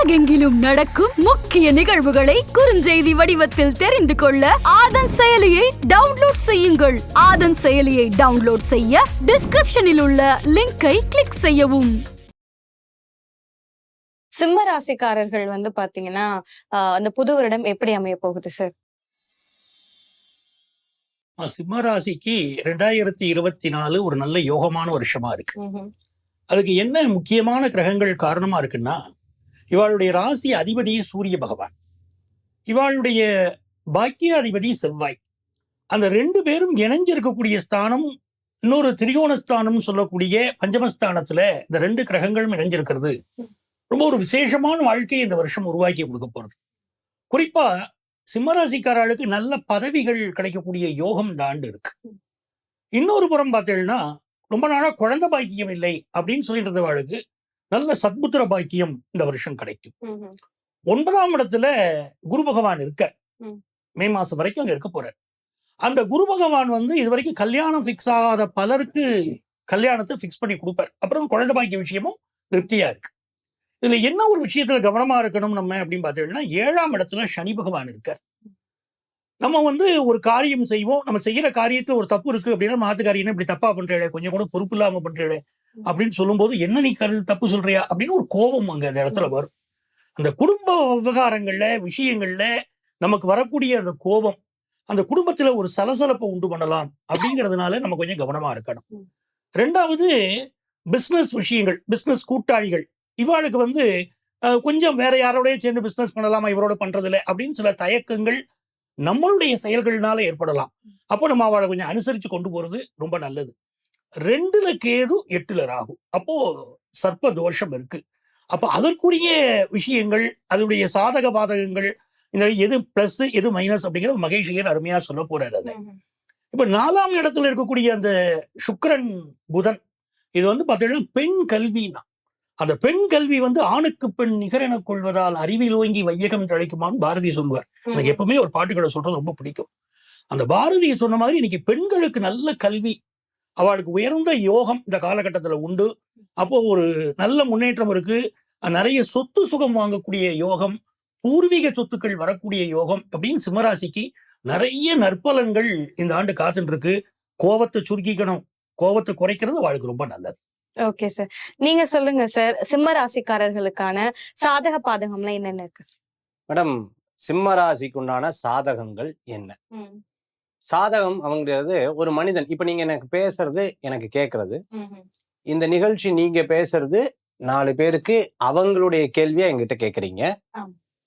உலகெங்கிலும் நடக்கும் முக்கிய நிகழ்வுகளை குறுஞ்செய்தி வடிவத்தில் தெரிந்து கொள்ள ஆதன் செயலியை டவுன்லோட் செய்யுங்கள். ஆதன் செயலியை டவுன்லோட் செய்ய டிஸ்கிரிப்ஷனில் உள்ள லிங்கை கிளிக் செய்யவும். சிம்ம ராசிக்காரர்கள் வந்து பாத்தீங்கன்னா அந்த புது வருடம் எப்படி அமைய போகுது சார் ஆ, சிம்ம ராசிக்கு ரெண்டாயிரத்தி இருபத்தி நாலு ஒரு நல்ல யோகமான வருஷமா இருக்கு. அதுக்கு என்ன முக்கியமான கிரகங்கள் காரணமா இருக்குன்னா இவாளுடைய ராசி அதிபதி சூரிய பகவான். இவாளுடைய பாக்கிய அதிபதி செவ்வாய். அந்த ரெண்டு பேரும் இணைஞ்சிருக்கக்கூடிய ஸ்தானம் இன்னொரு திரிகோணஸ்தானம் சொல்லக்கூடிய பஞ்சமஸ்தானத்துல இந்த ரெண்டு கிரகங்களும் இணைஞ்சிருக்கிறது. ரொம்ப ஒரு விசேஷமான வாழ்க்கையை இந்த வருஷம் உருவாக்கி கொடுக்க போறது. குறிப்பா சிம்மராசிக்காரர்களுக்கு நல்ல பதவிகள் கிடைக்கக்கூடிய யோகம் இந்த ஆண்டு இருக்கு. இன்னொரு புறம் பார்த்தீங்கன்னா ரொம்ப நாளா குழந்தை பாக்கியம் இல்லை அப்படின்னு சொல்லிட்டு இருந்தவாளுக்கு நல்ல சத்புத்திர பாக்கியம் இந்த வருஷம் கிடைக்கும். ஒன்பதாம் இடத்துல குரு பகவான் இருக்க ம். மாசம் வரைக்கும் அங்க இருக்க போறார். அந்த குரு பகவான் வந்து இது வரைக்கும் கல்யாணம் ஃபிக்ஸ் ஆகாத பலருக்கு கல்யாணத்தை ஃபிக்ஸ் பண்ணி கொடுப்பார். அப்புறம் குழந்தை பாக்கிய விஷயமும் திருப்தியா இருக்கு. இதுல என்ன ஒரு விஷயத்துல கவனமா இருக்கணும் நம்ம அப்படின்னு பார்த்தீங்கன்னா ஏழாம் இடத்துல சனி பகவான் இருக்கார். நம்ம வந்து ஒரு காரியம் செய்வோம். நம்ம செய்யற காரியத்துல ஒரு தப்பு இருக்கு அப்படின்னா மாத்துக்காரியம் இப்படி தப்பா பண்றேன் கொஞ்சம் கூட பொறுப்பு இல்லாம பண்றேன் அப்படின்னு சொல்லும்போது என்ன நீ கரு தப்பு சொல்றியா? அப்படின்னு ஒரு கோபம் அங்க அந்த இடத்துல வரும். அந்த குடும்ப விவகாரங்கள்ல விஷயங்கள்ல நமக்கு வரக்கூடிய அந்த கோபம் அந்த குடும்பத்துல ஒரு சலசலப்பை உண்டு பண்ணலாம் அப்படிங்கிறதுனால நம்ம கொஞ்சம் கவனமா இருக்கணும். ரெண்டாவது பிசினஸ் விஷயங்கள் பிசினஸ் கூட்டாளிகள். இவாளுக்கு வந்து கொஞ்சம் வேற யாரோடய சேர்ந்து பிசினஸ் பண்ணலாமா? இவரோட பண்றதில்ல அப்படின்னு சில தயக்கங்கள் நம்மளுடைய செயல்கள்னால ஏற்படலாம். அப்போ நம்ம அவளை கொஞ்சம் அனுசரிச்சு கொண்டு போறது ரொம்ப நல்லது. ரெண்டுல கேது எட்டுல ராகு. அப்போ சர்ப்ப தோஷம் இருக்கு. அப்ப அதற்குரிய விஷயங்கள் அதனுடைய சாதக பாதகங்கள் இந்த எது பிளஸ் எது மைனஸ் அப்படிங்கிறது மகேஷியர் அருமையா சொல்ல போறாரு அதை. இப்ப நாலாம் இடத்துல இருக்கக்கூடிய அந்த சுக்கிரன் புதன் இது வந்து பார்த்தீங்கன்னா பெண் கல்வினா. அந்த பெண் கல்வி வந்து ஆணுக்கு பெண் நிகரென கொள்வதால் அறிவில் ஓங்கி வையகம் தழைக்குமான்னு பாரதி சொல்லுவார். எனக்கு எப்பவுமே ஒரு பாட்டுகளை சொல்றது ரொம்ப பிடிக்கும். அந்த பாரதிய சொன்ன மாதிரி இன்னைக்கு பெண்களுக்கு நல்ல கல்வி அவளுக்கு உயர்ந்த யோகம் இந்த காலகட்டத்துல உண்டு. அப்போ ஒரு நல்ல முன்னேற்றம் இருக்கு. நிறைய சொத்து சுகம் வாங்கக்கூடிய யோகம் பூர்வீக சொத்துக்கள் வரக்கூடிய யோகம் அப்படின்னு சிம்மராசிக்கு நிறைய நற்பலன்கள் இந்த ஆண்டு காத்துட்டு இருக்கு கோவத்தை சுருக்கிக்கணும். கோவத்தை குறைக்கிறது அவளுக்கு ரொம்ப நல்லது. ஓகே சார் நீங்க சொல்லுங்க சார் சிம்ம ராசிக்காரர்களுக்கான சாதக பாதகம்லாம் என்னென்ன இருக்கு மேடம் சிம்ம ராசிக்கு உண்டான சாதகங்கள் என்ன? சாதகம் அவங்கிறது ஒரு மனிதன். இப்ப நீங்க எனக்கு பேசுறது எனக்கு கேட்கறது இந்த நிகழ்ச்சி நீங்க பேசுறது நாலு பேருக்கு அவங்களுடைய கேள்வியை என்கிட்ட கேக்குறீங்க.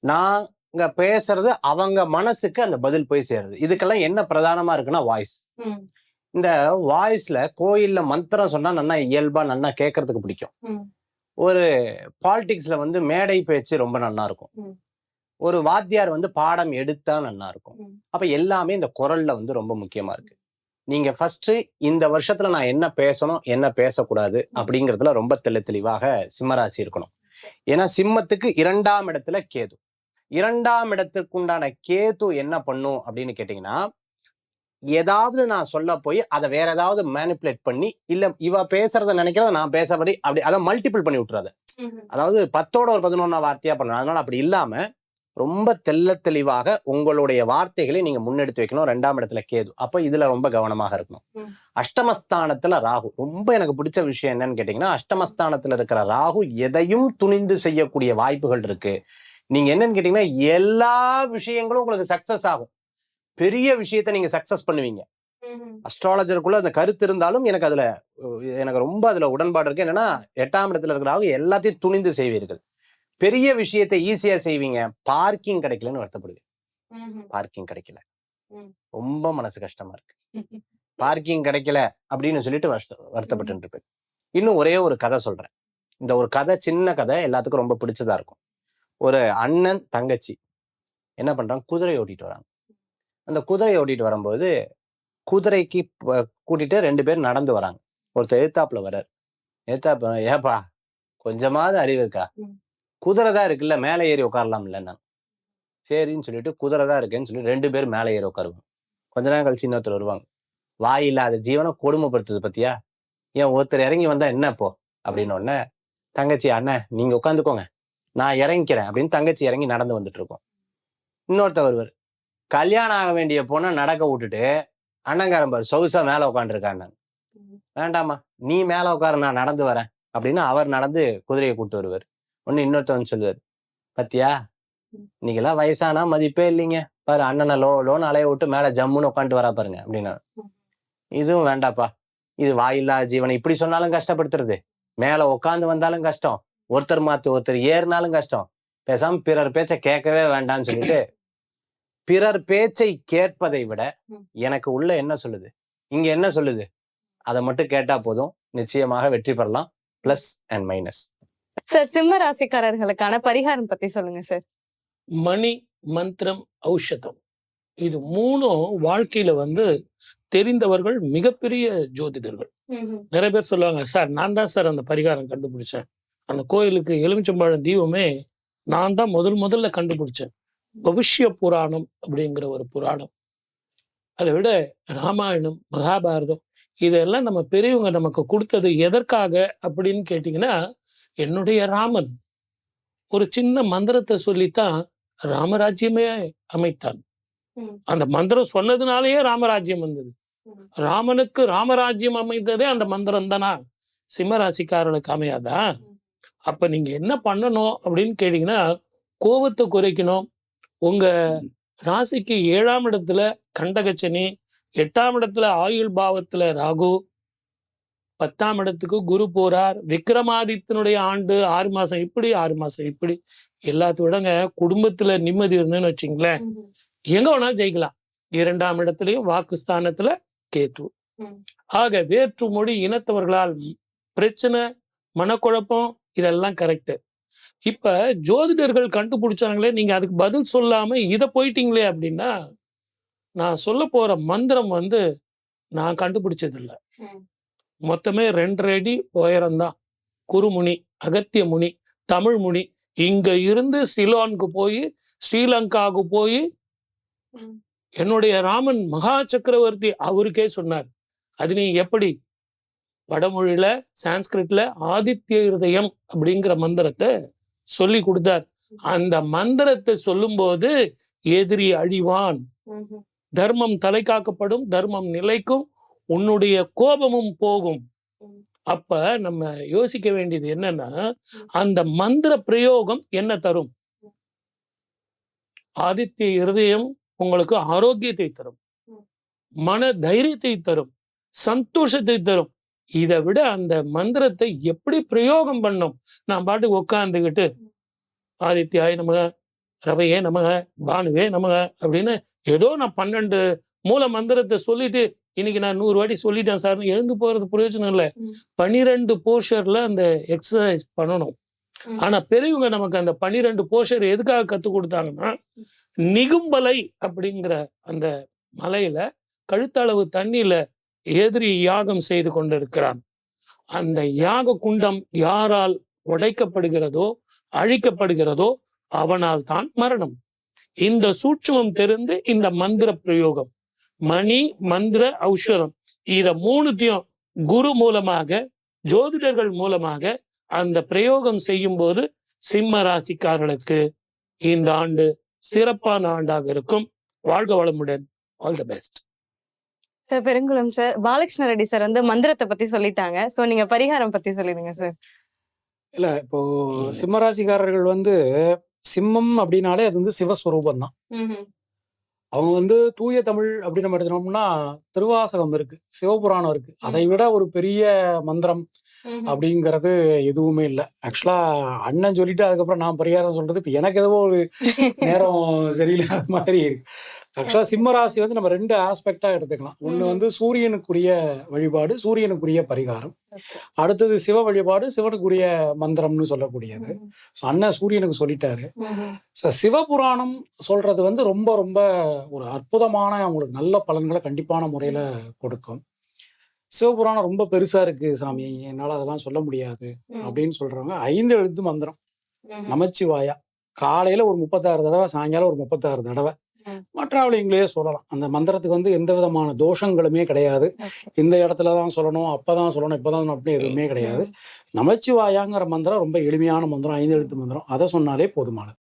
நாங்க பேசுறது அவங்க மனசுக்கு அந்த பதில் போய் சேருது. இதுக்கெல்லாம் என்ன பிரதானமா இருக்குன்னா வாய்ஸ் இந்த வாய்ஸ்ல கோயில்ல மந்திரம் சொன்னா நல்லா இயல்பா நல்லா கேட்கறதுக்கு பிடிக்கும். ஒரு பாலிடிக்ஸ்ல வந்து மேடை பேச்சு ரொம்ப நல்லா இருக்கும். ஒரு வாத்தியார் வந்து பாடம் எடுத்தா நல்லா இருக்கும். அப்ப எல்லாமே இந்த குரல்ல வந்து ரொம்ப முக்கியமா இருக்கு. நீங்க ஃபர்ஸ்ட் இந்த வருஷத்துல நான் என்ன பேசணும் என்ன பேசக்கூடாது அப்படிங்கறதுல ரொம்ப தெளி தெளிவாக சிம்மராசி இருக்கணும். ஏன்னா சிம்மத்துக்கு இரண்டாம் இடத்துல கேது. இரண்டாம் இடத்துக்கு உண்டான கேது என்ன பண்ணும் அப்படின்னு கேட்டீங்கன்னா ஏதாவது நான் சொல்ல போய் அதை வேற ஏதாவது மேனிப்புலேட் பண்ணி இல்ல இவ பேசுறத நினைக்கிறத நான் பேசபடி அப்படி அதை மல்டிபிள் பண்ணி விட்டுறாது. அதாவது பத்தோட ஒரு பதினொன்னா வார்த்தையா பண்ணணும். அதனால அப்படி இல்லாம ரொம்ப தெள்ள தெளிவாக உங்களுடைய வார்த்தைகளை நீங்க முன்னெடுத்து வைக்கணும். ரெண்டாம் இடத்துல கேது. அப்ப இதுல ரொம்ப கவனமாக இருக்கணும். அஷ்டமஸ்தானத்துல ராகு. ரொம்ப எனக்கு பிடிச்ச விஷயம் என்னன்னு கேட்டீங்கன்னா அஷ்டமஸ்தானத்துல இருக்கிற ராகு எதையும் துணிந்து செய்யக்கூடிய வாய்ப்புகள் இருக்கு. நீங்க என்னன்னு கேட்டீங்கன்னா எல்லா விஷயங்களும் உங்களுக்கு சக்சஸ் ஆகும். பெரிய விஷயத்த நீங்க சக்சஸ் பண்ணுவீங்க. அஸ்ட்ராலஜருக்குள்ள அந்த கருத்து இருந்தாலும் எனக்கு அதுல எனக்கு ரொம்ப அதுல உடன்பாடு இருக்கு. என்னன்னா எட்டாம் இடத்துல இருக்கிற ராகு எல்லாத்தையும் துணிந்து செய்வீர்கள். பெரிய விஷயத்தை ஈஸியா செய்வீங்க. பார்க்கிங் கிடைக்கலன்னு வருத்தப்படுவீங்க. பார்க்கிங் கிடைக்கல. ரொம்ப மனசு கஷ்டமா இருக்கு. பார்க்கிங் கிடைக்கல அப்படின்னு சொல்லிட்டு வருத்த வருத்தப்பட்டு இருப்பேன் இன்னும் ஒரே ஒரு கதை சொல்றேன். இந்த ஒரு கதை சின்ன கதை எல்லாத்துக்கும் ரொம்ப பிடிச்சதா இருக்கும். ஒரு அண்ணன் தங்கச்சி என்ன பண்றாங்க? குதிரை ஓட்டிட்டு வராங்க. அந்த குதிரை ஓட்டிட்டு வரும்போது குதிரைக்கு கூட்டிட்டு ரெண்டு பேர் நடந்து வராங்க. ஒருத்தர் எதிர்த்தாப்புல வர்றார். எதிர்த்தாப்புல ஏப்பா கொஞ்சமாவது அறிவு இருக்கா. குதிரை தான் இருக்குல்ல மேலே ஏறி உட்காரலாம் இல்லைன்னா சரின்னு சொல்லிட்டு குதிரை தான் இருக்குன்னு சொல்லி ரெண்டு பேர் மேலே ஏறி உட்காருவாங்க. கொஞ்ச நேரம் கழிச்சு இன்னொருத்தர் வருவாங்க. வாய் இல்லாத ஜீவனை கொடுமைப்படுத்துது பத்தியா? ஏன் ஒருத்தர் இறங்கி வந்தா என்ன இப்போ? அப்படின்னு உடனே தங்கச்சி அண்ணன் நீங்க உட்காந்துக்கோங்க. நான் இறங்கிக்கிறேன். அப்படின்னு தங்கச்சி இறங்கி நடந்து வந்துட்டு இருக்கோம் இன்னொருத்தர் வருவார். கல்யாணம் ஆக வேண்டிய பொண்ணை நடக்க விட்டுட்டு அண்ணங்காரன் பாரு சொகுசா மேல உட்காந்துருக்காங்க வேண்டாம்மா நீ மேல உட்காரு நான் நடந்து வரேன். அப்படின்னு அவர் நடந்து குதிரையை கூட்டு வருவார். ஒன்னு இன்னொருத்தவன் சொல்லுவார். பத்தியா? இன்னைக்கெல்லாம் வயசானா மதிப்பே இல்லைங்க. பாரு அண்ணனை லோ லோன் அலைய விட்டு மேல ஜம்முன்னு உட்காந்துட்டு வரா பாருங்க அப்படின்னா. இதுவும் வேண்டாப்பா. இது வாயில்லா ஜீவனை. இப்படி சொன்னாலும் கஷ்டப்படுத்துறது. மேல உட்காந்து வந்தாலும் கஷ்டம். ஒருத்தர் மாத்து ஒருத்தர் ஏறினாலும் கஷ்டம். பேசாம பிறர் பேச்சை கேட்கவே வேண்டாம்னு சொல்லிட்டு பிறர் பேச்சை கேட்பதை விட. எனக்கு உள்ள என்ன சொல்லுது? இங்க என்ன சொல்லுது? அதை மட்டும் கேட்டா போதும். நிச்சயமாக வெற்றி பெறலாம். Plus and minus. சார் சிம்ம ராசிக்காரர்களுக்கான பரிகாரம் பத்தி சொல்லுங்க சார். மணி மந்திரம் ஔஷதம். இது மூணும் வாழ்க்கையில வந்து தெரிந்தவர்கள் மிகப்பெரிய ஜோதிடர்கள். நிறைய பேர் சொல்லுவாங்க சார் நான் தான் சார் அந்த பரிகாரம் கண்டுபிடிச்சேன். அந்த கோயிலுக்கு எலுமிச்சம்பழம் தீபமே நான் தான் முதல் முதல்ல கண்டுபிடிச்சேன். பவிஷ்ய புராணம் அப்படிங்கிற ஒரு புராணம். அதை விட ராமாயணம் மகாபாரதம் இதெல்லாம் நம்ம பெரியவங்க நமக்கு கொடுத்தது எதற்காக அப்படின்னு கேட்டிங்கன்னா என்னுடைய ராமன். ஒரு சின்ன மந்திரத்தை சொல்லித்தான் ராமராஜ்யமே அமைத்தான். அந்த மந்திரம் சொன்னதுனாலேயே ராமராஜ்யம் வந்தது. ராமனுக்கு ராமராஜ்யம் அமைந்ததே அந்த மந்திரம் தானா சிம்மராசிக்காரர்களுக்கு அமையாதா? அப்ப நீங்க என்ன பண்ணணும் அப்படின்னு கேட்டீங்கன்னா கோபத்தை குறைக்கணும். உங்க ராசிக்கு ஏழாம் இடத்துல கண்டகச்சனி எட்டாம் இடத்துல ஆயுள் பாவத்துல ராகு பத்தாம் இடத்துக்கு குரு போறார். விக்ரமாதித்தனுடைய ஆண்டு ஆறு மாசம். இப்படி ஆறு மாசம். இப்படி எல்லாத்தோடங்க குடும்பத்துல நிம்மதி இருந்துன்னு வச்சுங்களேன். எங்க வேணாலும் ஜெயிக்கலாம். இரண்டாம் இடத்துலயும் வாக்குஸ்தானத்துல கேத்து. ஆக வேற்று மொழி இனத்தவர்களால் பிரச்சனை மனக்குழப்பம் இதெல்லாம் கரெக்ட் இப்ப ஜோதிடர்கள் கண்டுபிடிச்சாங்களே நீங்க அதுக்கு பதில் சொல்லாம இத போயிட்டீங்களே அப்படின்னா நான் சொல்ல போற மந்திரம் வந்து நான் கண்டுபிடிச்சது இல்ல ம். மொத்தமே ரெண்டரை அடி உயரம்தான். குருமுனி அகத்திய முனி தமிழ் முனி. இங்க இருந்து சிலோனுக்கு போய் ஸ்ரீலங்காவுக்கு போய். என்னுடைய ராமன் மகா சக்கரவர்த்தி அவருக்கே சொன்னார். அது நீ எப்படி? வடமொழியில சான்ஸ்கிரிட்ல ஆதித்ய இருதயம் அப்படிங்கிற மந்திரத்தை சொல்லி கொடுத்தார். அந்த மந்திரத்தை சொல்லும்போது எதிரி அழிவான். தர்மம் தலை காக்கப்படும் தர்மம் நிலைக்கும் உன்னுடைய கோபமும் போகும். அப்ப நம்ம யோசிக்க வேண்டியது என்னன்னா அந்த மந்திர பிரயோகம் என்ன தரும்? ஆதித்ய இருதயம் உங்களுக்கு ஆரோக்கியத்தை தரும். மன தைரியத்தை தரும். சந்தோஷத்தை தரும். இதை விட அந்த மந்திரத்தை எப்படி பிரயோகம் பண்ணோம்? நான் பாட்டுக்கு உட்காந்துக்கிட்டு ஆதித்யாய நமக ரவையே நமக பானுவே நமக அப்படின்னு ஏதோ நான் பன்னெண்டு மூல மந்திரத்தை சொல்லிட்டு இன்னைக்கு நான் நூறு வாட்டி சொல்லிட்டேன் சார் எழுந்து போறது பிரயோஜனம் இல்லை. ம். பன்னிரெண்டு போஷர்ல அந்த எக்ஸசைஸ் பண்ணணும். ஆனா பெரியவங்க நமக்கு அந்த பன்னிரெண்டு போஷர் எதுக்காக கத்து கொடுத்தாங்கன்னா நிகும்பலை அப்படிங்கிற அந்த மலையில கழுத்தளவு தண்ணியில எதிரி யாகம் செய்து கொண்டிருக்கிறான். அந்த யாக குண்டம் யாரால் உடைக்கப்படுகிறதோ அழிக்கப்படுகிறதோ அவனால் தான் மரணம். இந்த சூட்சுமம் தெரிந்து இந்த மந்திர பிரயோகம். மணி மந்திர ஔஷதம். இத மூணுத்தையும் குரு மூலமாக ஜோதிடர்கள் மூலமாக அந்த பிரயோகம் செய்யும் போது சிம்ம ராசிக்காரர்களுக்கு இந்த ஆண்டு சிறப்பான ஆண்டாக இருக்கும். வாழ்க வளமுடன். All the best sir Perungulam sir. Balakrishna Reddy sir வந்து மந்திரத்தை பத்தி சொல்லிட்டாங்க. சோ நீங்க பரிகாரம் பத்தி சொல்லிடுங்க சார். இல்ல இப்போ சிம்மராசிக்காரர்கள் வந்து சிம்மம் அப்படின்னாலே அது வந்து சிவஸ்வரூபம் தான் அவங்க வந்து தூய தமிழ் அப்படின்னு நம்ம எடுத்துனோம்னா திருவாசகம் இருக்கு சிவபுராணம் இருக்கு. அதை விட ஒரு பெரிய மந்திரம் அப்படிங்கிறது எதுவுமே இல்லை. ஆக்சுவலா அண்ணன் சொல்லிட்டு அதுக்கப்புறம் நான் பரிகாரம் சொல்றது இப்ப எனக்கு ஏதோ ஒரு நேரம் சரியில்லாத மாதிரி இருக்கு. ஆக்சுவலா சிம்ம ராசி வந்து நம்ம ரெண்டு ஆஸ்பெக்டா எடுத்துக்கலாம். ஒண்ணு வந்து சூரியனுக்குரிய வழிபாடு சூரியனுக்குரிய பரிகாரம். அடுத்தது சிவ வழிபாடு சிவனுக்குரிய மந்திரம்னு சொல்லக்கூடியது. So, அண்ணன் சூரியனுக்கு சொல்லிட்டாரு. ஸோ சிவபுராணம் சொல்றது வந்து ரொம்ப ரொம்ப ஒரு அற்புதமான அவங்களுக்கு நல்ல பலன்களை கண்டிப்பான முறையில கொடுக்கும். சிவபுராணம் ரொம்ப பெருசா இருக்கு சாமி. என்னால அதெல்லாம் சொல்ல முடியாது அப்படின்னு சொல்றவங்க ஐந்து எழுத்து மந்திரம். நமச்சிவாயா. காலையில ஒரு முப்பத்தாறு தடவை சாயங்காலம் ஒரு முப்பத்தாறு தடவை. மற்றாவளிங்களே சொல்லலாம். அந்த மந்திரத்துக்கு வந்து எந்த விதமான தோஷங்களுமே கிடையாது. இந்த இடத்துல தான் சொல்லணும் அப்பதான் சொல்லணும் இப்பதான் அப்படி எதுவுமே கிடையாது. நமச்சிவாயாங்கிற மந்திரம் ரொம்ப எளிமையான மந்திரம் ஐந்து எழுத்து மந்திரம். அதை சொன்னாலே போதுமானது.